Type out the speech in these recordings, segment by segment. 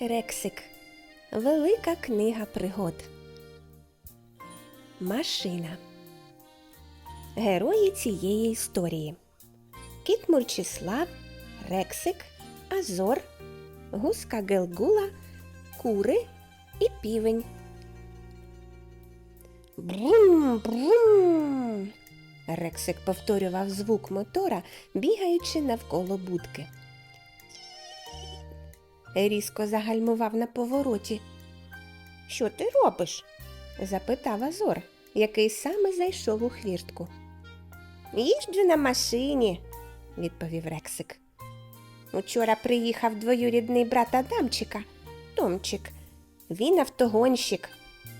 Рексик. Велика книга пригод. Машина. Герої цієї історії. Кіт Мурчислав, Рексик, Азор, Гуска Гелгула, Кури і півень. Брум, брум. Рексик повторював звук мотора, бігаючи навколо будки. Різко загальмував на повороті. Що ти робиш? запитав Азор, який саме зайшов у хвіртку. Їжджу на машині, відповів Рексик. Учора приїхав двоюрідний брат Адамчика, Томчик. Він автогонщик.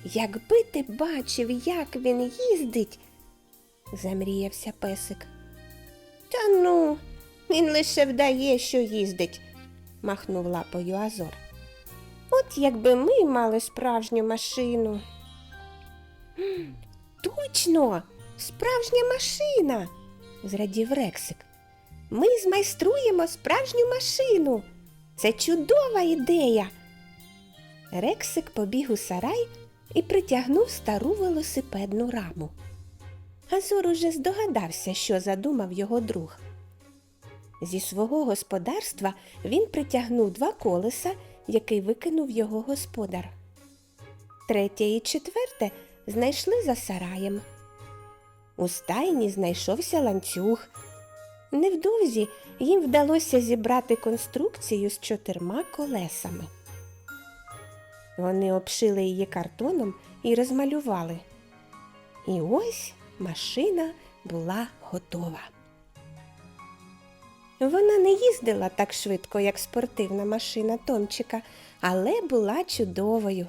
Якби ти бачив, як він їздить, замріявся песик. Та ну, він лише вдає, що їздить, махнув лапою Азор. От якби ми мали справжню машину. «М, Точно, справжня машина, зрадів Рексик. Ми змайструємо справжню машину. Це чудова ідея. Рексик побіг у сарай і притягнув стару велосипедну раму. Азор уже здогадався, що задумав його друг. Зі свого господарства він притягнув два колеса, який викинув його господар. Третє і четверте знайшли за сараєм. У стайні знайшовся ланцюг. Невдовзі їм вдалося зібрати конструкцію з чотирма колесами. Вони обшили її картоном і розмалювали. І ось машина була готова. Вона не їздила так швидко, як спортивна машина Томчика, але була чудовою.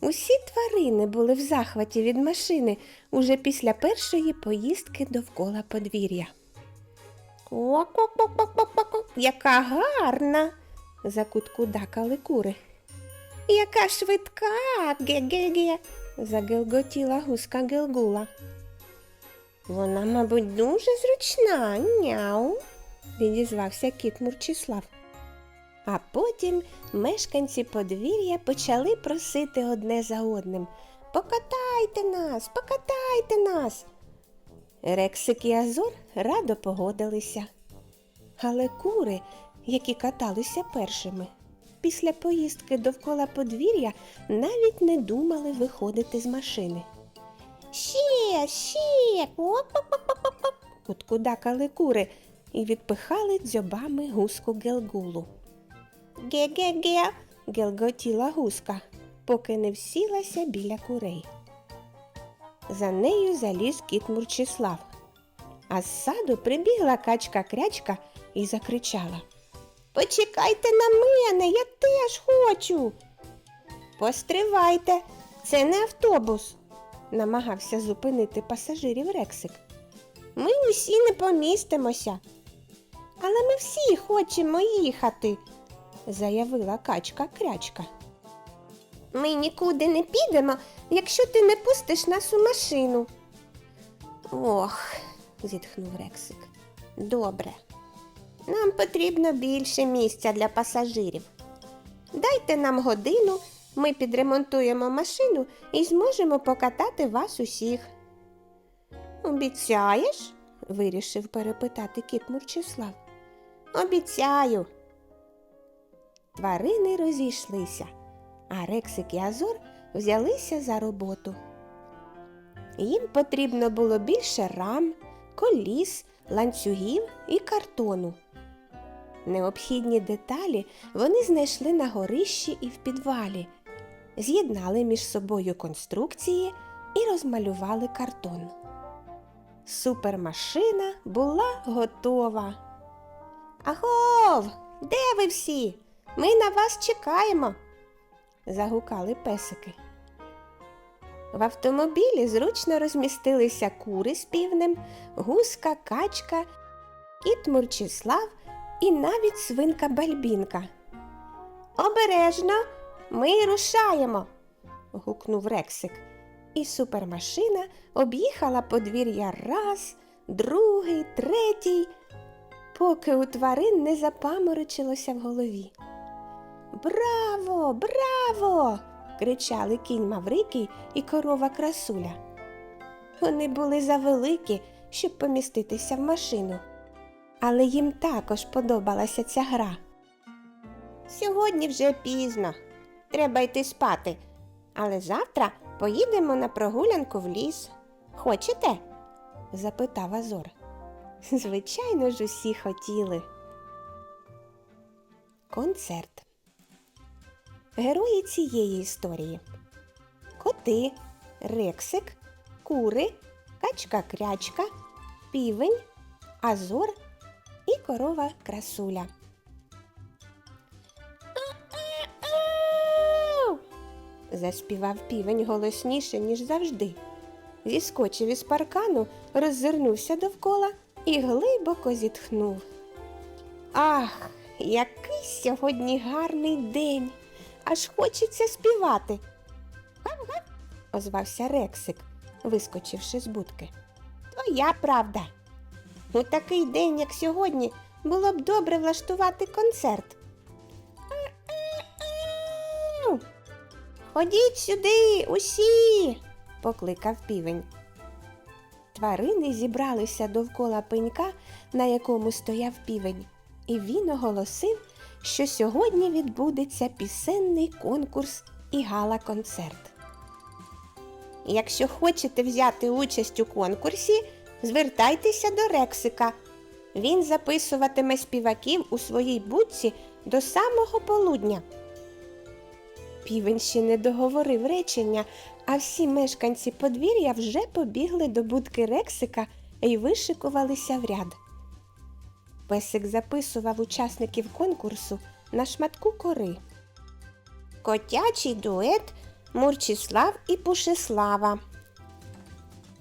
Усі тварини були в захваті від машини уже після першої поїздки довкола подвір'я. Ок-ок-ок-ок-ок-ок, яка гарна, закуткудакали кури. Яка швидка, ге-ге-ге, загелготіла гуска Гелгула. Вона, мабуть, дуже зручна, няу, відізвався кіт Мурчислав. А потім мешканці подвір'я почали просити одне за одним Покатайте нас, покатайте нас. Рексик і Азор радо погодилися. Але кури, які каталися першими, після поїздки довкола подвір'я навіть не думали виходити з машини. Ще, ще, оп-оп-оп-оп-оп, куткудакали кури і відпихали дзьобами гуску Гелгулу. Ге-ге-ге, гелготіла гуска, поки не всілася біля курей. За нею заліз кіт Мурчислав. А з саду прибігла качка крячка і закричала Почекайте на мене, я теж хочу. Постривайте, це не автобус, намагався зупинити пасажирів Рексик. Ми усі не помістимося. Але ми всі хочемо їхати, заявила качка крячка. Ми нікуди не підемо, якщо ти не пустиш нас у машину. Ох, зітхнув Рексик. Добре. Нам потрібно більше місця для пасажирів. Дайте нам годину, ми підремонтуємо машину і зможемо покатати вас усіх. Обіцяєш? вирішив перепитати кіт Мурчислав. Обіцяю. Тварини розійшлися, а Рексик і Азор взялися за роботу. Їм потрібно було більше рам, коліс, ланцюгів і картону. Необхідні деталі вони знайшли на горищі і в підвалі, з'єднали між собою конструкції і розмалювали картон. Супермашина була готова. Агов, де ви всі? Ми на вас чекаємо, загукали песики. В автомобілі зручно розмістилися кури з півнем, гуска, качка, кіт Мурчислав і навіть свинка Бальбінка. Обережно, ми рушаємо, гукнув Рексик, і супермашина об'їхала подвір'я раз, другий, третій, поки у тварин не запаморочилося в голові. Браво, браво! кричали кінь Маврикий і корова красуля. Вони були завеликі, щоб поміститися в машину, але їм також подобалася ця гра. Сьогодні вже пізно, треба йти спати, але завтра поїдемо на прогулянку в ліс. Хочете? запитав Азор. Звичайно ж, усі хотіли. Концерт. Герої цієї історії коти, рексик, кури, качка-крячка, півень, азор і корова красуля. Заспівав півень голосніше, ніж завжди. Зіскочив із паркану, роззирнувся довкола і глибоко зітхнув. Ах, який сьогодні гарний день! Аж хочеться співати. Гав-гав, озвався Рексик, вискочивши з будки. Твоя правда. У такий день, як сьогодні, було б добре влаштувати концерт. Ходіть сюди, усі, покликав півень. Тварини зібралися довкола пенька, на якому стояв півень, і він оголосив, що сьогодні відбудеться пісенний конкурс і гала-концерт. Якщо хочете взяти участь у конкурсі, звертайтеся до Рексика. Він записуватиме співаків у своїй будці до самого полудня. Півень ще не договорив речення, а всі мешканці подвір'я вже побігли до будки Рексика і вишикувалися в ряд. Песик записував учасників конкурсу на шматку кори. Котячий дует Мурчислав і Пушеслава.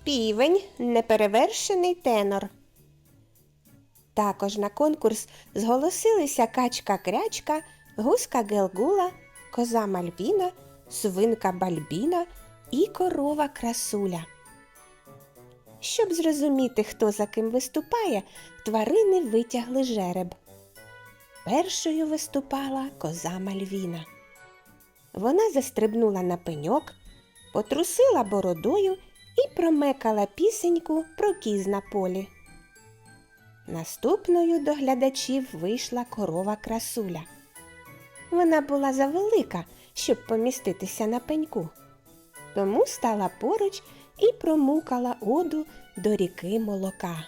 Півень неперевершений тенор. Також на конкурс зголосилися качка крячка, гуска Гелгула, коза Мальвіна, свинка Бальбіна і корова красуля. Щоб зрозуміти, хто за ким виступає, тварини витягли жереб. Першою виступала коза Мальвіна. Вона застрибнула на пеньок, потрусила бородою і промекала пісеньку про кіз на полі. Наступною до глядачів вийшла корова красуля. Вона була завелика, щоб поміститися на пеньку, тому стала поруч і промукала оду до ріки молока.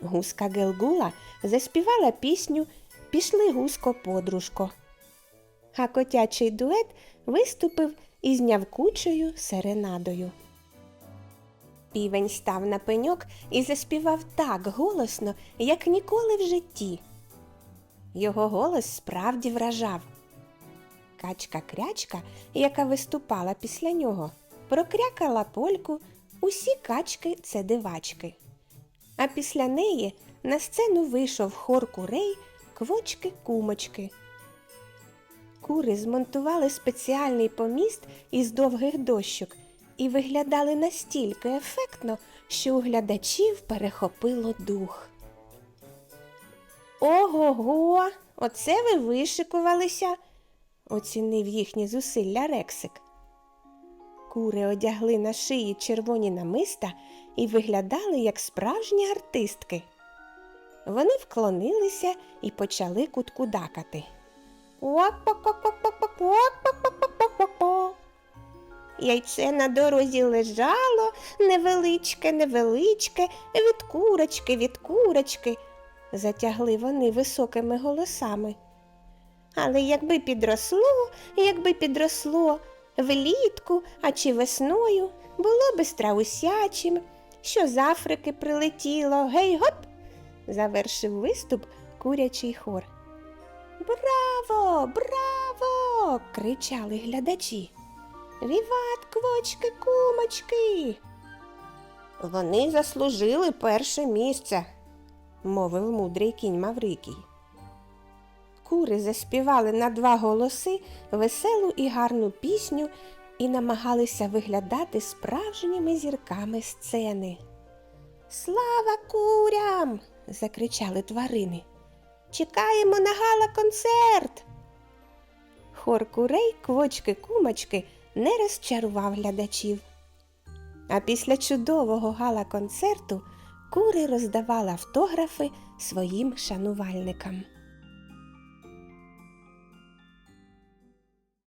Гуска Гелгула заспівала пісню Пішли гуско подружко. А котячий дует виступив із нявкучою серенадою. Півень став на пеньок і заспівав так голосно, як ніколи в житті. Його голос справді вражав. Качка крячка, яка виступала після нього, прокрякала польку усі качки це дивачки. А після неї на сцену вийшов хор курей квочки кумочки. Кури змонтували спеціальний поміст із довгих дощок і виглядали настільки ефектно, що у глядачів перехопило дух. Ого го, оце ви вишикувалися, оцінив їхні зусилля Рексик. Кури одягли на шиї червоні намиста і виглядали як справжні артистки. Вони вклонилися і почали куткудакати. Яйце на дорозі лежало невеличке, невеличке, від курочки, від курочки затягли вони високими голосами. Але якби підросло, якби підросло влітку, а чи весною, було би страусячим, що з Африки прилетіло, гей гоп, завершив виступ курячий хор. Браво, браво! кричали глядачі. Віват, квочки, кумочки. Вони заслужили перше місце, мовив мудрий кінь Маврикій. Кури заспівали на два голоси веселу і гарну пісню і намагалися виглядати справжніми зірками сцени. Слава курям! закричали тварини. Чекаємо на гала-концерт. хор курей, квочки, кумочки не розчарував глядачів. А після чудового гала-концерту кури роздавала автографи своїм шанувальникам.